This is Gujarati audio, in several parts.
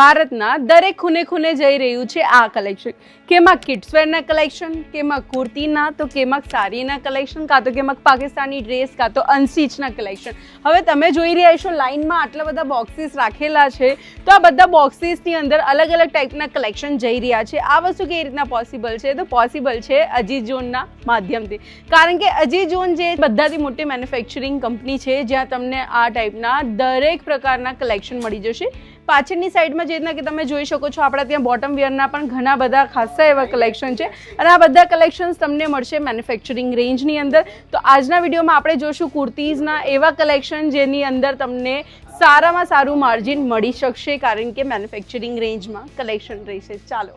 ભારતના દરેક ખૂને ખૂને જઈ રહ્યું છે આ કલેક્શન કેમાં કિડ્સવેરના કલેક્શન કેમાં કુર્તીના તો કેમાં સાડીના કલેક્શન કાં તો કેમાં પાકિસ્તાની ડ્રેસ કાં તો અનસીચના કલેક્શન હવે તમે જોઈ રહ્યા છો લાઇનમાં આટલા બધા બોક્સીસ રાખેલા છે. તો આ બધા બોક્સીસની અંદર અલગ અલગ ટાઈપના કલેક્શન જઈ રહ્યા છે. આ વસ્તુ કેવી રીતના પોસિબલ છે? તો પોસિબલ છે અજીત ઝોનના માધ્યમથી. કારણ કે અજીત ઝોન જે બધાથી મોટી મેન્યુફેક્ચરિંગ કંપની છે, જ્યાં તમને આ ટાઈપના દરેક પ્રકારના કલેક્શન મળી જશે. પાછળની સાઈડમાં જે રીતના કે તમે જોઈ શકો છો, આપણા ત્યાં બોટમ વેરના પણ ઘણા બધા ખાસા એવા કલેક્શન છે. અને આ બધા કલેક્શન્સ તમને મળશે મેન્યુફેક્ચરિંગ રેન્જની અંદર. તો આજના વિડીયોમાં આપણે જોશું કુર્તીઝના એવા કલેક્શન જેની અંદર તમને સારામાં સારું માર્જિન મળી શકશે, કારણ કે મેન્યુફેક્ચરિંગ રેન્જમાં કલેક્શન રહેશે. ચાલો.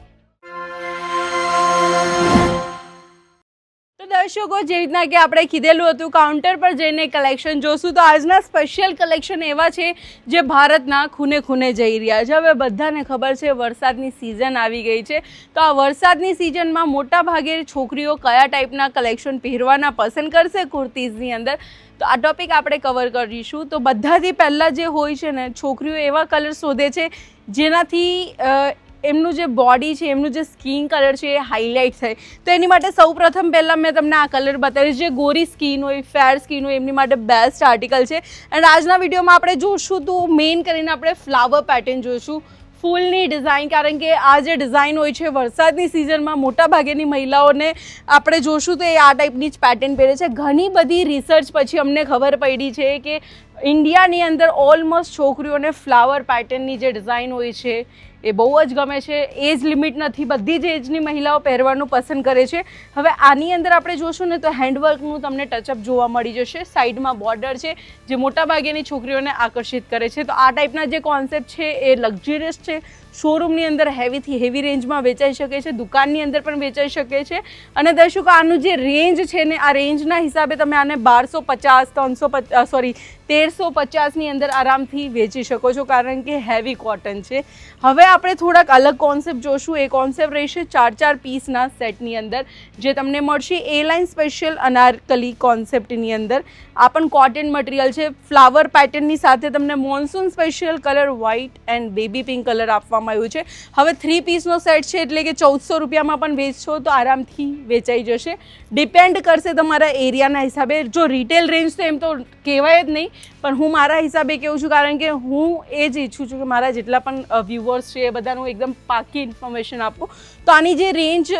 દર્શકો જે રીતના કે આપણે કીધેલું હતું કાઉન્ટર પર જઈને કલેક્શન જોશું, તો આજના સ્પેશિયલ કલેક્શન એવા છે જે ભારતના ખૂને ખૂને જઈ રહ્યા છે. હવે બધાને ખબર છે વરસાદની સિઝન આવી ગઈ છે. તો આ વરસાદની સિઝનમાં મોટા ભાગે છોકરીઓ કયા ટાઈપના કલેક્શન પહેરવાના પસંદ કરશે કુર્તીઝની અંદર? તો આ ટોપિક આપણે કવર કરીશું. તો બધાથી પહેલાં જે હોય છે ને, છોકરીઓ એવા કલર શોધે છે જેનાથી એમનું જે બોડી છે, એમનું જે સ્કિન કલર છે એ હાઇલાઇટ થાય. તો એની માટે સૌપ્રથમ પહેલાં મેં તમને આ કલર બતાવીશ. જે ગોરી સ્કિન હોય ફેર સ્કિન હોય, એમની માટે બેસ્ટ આર્ટિકલ છે. એન્ડ આજના વિડીયોમાં આપણે જોશું તો મેઇન કરીને આપણે ફ્લાવર પેટર્ન જોઈશું. ફૂલની ડિઝાઇન કારણ કે આ જે ડિઝાઇન હોય છે, વરસાદની સિઝનમાં મોટા ભાગેની મહિલાઓને આપણે જોશું તો એ આ ટાઈપની જ પેટર્ન પહેરે છે. ઘણી બધી રિસર્ચ પછી અમને ખબર પડી છે કે ઇન્ડિયાની અંદર ઓલમોસ્ટ છોકરીઓને ફ્લાવર પેટર્નની જે ડિઝાઇન હોય છે, એ બહુ જ ગમે છે. એજ લિમિટ નથી, બધી જ એજની મહિલાઓ પહેરવાનું પસંદ કરે છે. હવે આની અંદર આપણે જોશું ને તો હેન્ડવર્કનું તમને ટચઅપ જોવા મળી જશે. સાઈડમાં બોર્ડર છે, જે મોટાભાગેની છોકરીઓને આકર્ષિત કરે છે. તો આ ટાઈપના જે કોન્સેપ્ટ છે, એ લક્ઝરિયસ છે. શોરૂમની અંદર હેવીથી હેવી રેન્જમાં વેચાઈ શકે છે. દુકાનની અંદર પણ વેચાઈ શકે છે. અને દર્શકો, આનું જે રેન્જ છે ને, આ રેન્જના હિસાબે તમે આને બારસો પચાસ, ત્રણસો સોરી તેરસો પચાસની અંદર આરામથી વેચી શકો છો, કારણ કે હેવી કોટન છે. હવે આપણે થોડાક અલગ કોન્સેપ્ટ જોશું. એ કોન્સેપ્ટ રહેશે ચાર ચાર પીસના સેટની અંદર, જે તમને મળશે એ લાઇન સ્પેશિયલ અનારકલી કોન્સેપ્ટની અંદર. આ પણ કોટન મટીરિયલ છે. ફ્લાવર પેટર્નની સાથે તમને monsoon special colour white and baby pink colour આપવામાં આવ્યું છે. હવે થ્રી પીસનો સેટ છે, એટલે કે ચૌદસો રૂપિયામાં પણ વેચશો તો આરામથી વેચાઈ જશે. ડિપેન્ડ કરશે તમારા એરિયાના હિસાબે. જો રિટેલ રેન્જ તો એમ તો કહેવાય જ નહીં પણ હું મારા હિસાબે કહું છું, કારણ કે હું એ જ ઈચ્છું છું કે મારા જેટલા પણ વ્યૂવર્સ છે એ બધાનું એકદમ પાકી ઇન્ફોર્મેશન આપું. તો આની જે રેન્જ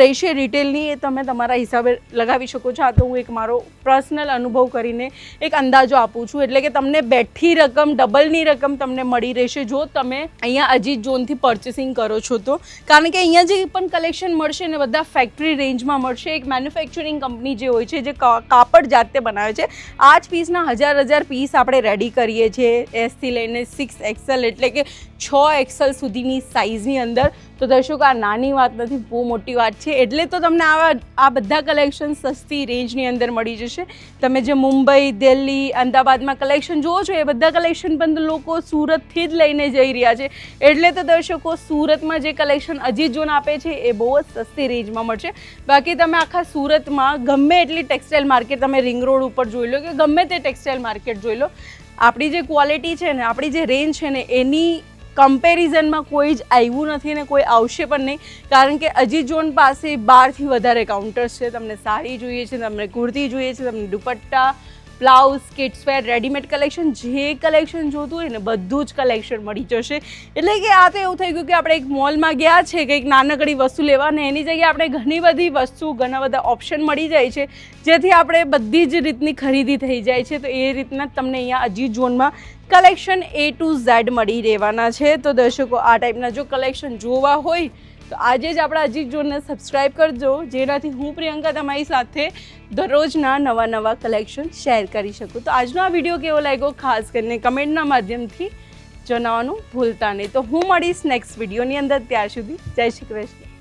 રહેશે રિટેલની એ તમે તમારા હિસાબે લગાવી શકો છો. આ તો હું એક મારો પર્સનલ અનુભવ કરીને એક અંદાજો આપું છું. એટલે કે તમને બેઠી રકમ ડબલની રકમ તમને મળી રહેશે જો તમે અહીંયા અજીત ઝોનથી પરચેસિંગ કરો છો તો. કારણ કે અહીંયા જે પણ કલેક્શન મળશે ને બધા ફેક્ટરી રેન્જમાં મળશે. એક મેન્યુફેક્ચરિંગ કંપની જે હોય છે, જે કાપડ જાતે બનાવે છે. આ જ પીસના હજાર હજાર પીસ આપણે રેડી કરીએ છીએ. એસથી લઈને સિક્સ એક્સેલ એટલે કે છ એક્સેલ સુધીની સાઇઝની અંદર. તો દર્શકો, આ નાની વાત નથી, બહુ મોટી વાત છે. એટલે તો તમને આવા, આ બધા કલેક્શન સસ્તી રેન્જની અંદર મળી જશે. તમે જે મુંબઈ, દિલ્હી, અમદાવાદમાં કલેક્શન જુઓ છો, એ બધા કલેક્શન પણ લોકો સુરતથી જ લઈને જઈ રહ્યા છે. એટલે તો દર્શકો, સુરતમાં જે કલેક્શન અજીત જોન આપે છે, એ બહુ જ સસ્તી રેન્જમાં મળશે. બાકી તમે આખા સુરતમાં ગમે એટલી ટેક્સટાઇલ માર્કેટ તમે રિંગ રોડ ઉપર જોઈ લો કે ગમે તે ટેક્સટાઇલ માર્કેટ જોઈ લો. આપણી જે ક્વોલિટી છે ને, આપણી જે રેન્જ છે ને, એની કમ્પેરિઝનમાં કોઈ જ આવ્યું નથી ને કોઈ આવશે પણ નહીં. કારણ કે અજીત ઝોન પાસે બારથી વધારે કાઉન્ટર્સ છે. તમને સાડી જોઈએ છે, તમને કુર્તી જોઈએ છે, તમને dupatta blouse kidswear readymade collection, જે કલેક્શન જોતું હોય ને બધું જ કલેક્શન મળી જશે. એટલે કે આ તો એવું થઈ ગયું કે આપણે એક મોલમાં ગયા છે, કંઈક નાનકડી વસ્તુ લેવા ને એની જગ્યાએ આપણે ઘણી બધી વસ્તુ, ઘણા બધા ઓપ્શન મળી જાય છે, જેથી આપણે બધી જ રીતની ખરીદી થઈ જાય છે. તો એ રીતના તમને અહીંયા અજીત ઝોનમાં કલેક્શન એ ટુ ઝેડ મળી રહેવાના છે. તો દર્શકો, આ ટાઈપના જો કલેક્શન જોવા હોય તો આજે જ આપણા અજીત જોનને સબસ્ક્રાઈબ કરજો, જેનાથી હું પ્રિયંકા તમારી સાથે દરરોજના નવા નવા કલેક્શન શેર કરી શકું. તો આજનો આ વીડિયો કેવો લાગ્યો? ખાસ કરીને કમેન્ટના માધ્યમથી જણાવવાનું ભૂલતા નહીં. તો હું મળીશ નેક્સ્ટ વિડીયોની અંદર. ત્યાર સુધી જય શ્રી કૃષ્ણ.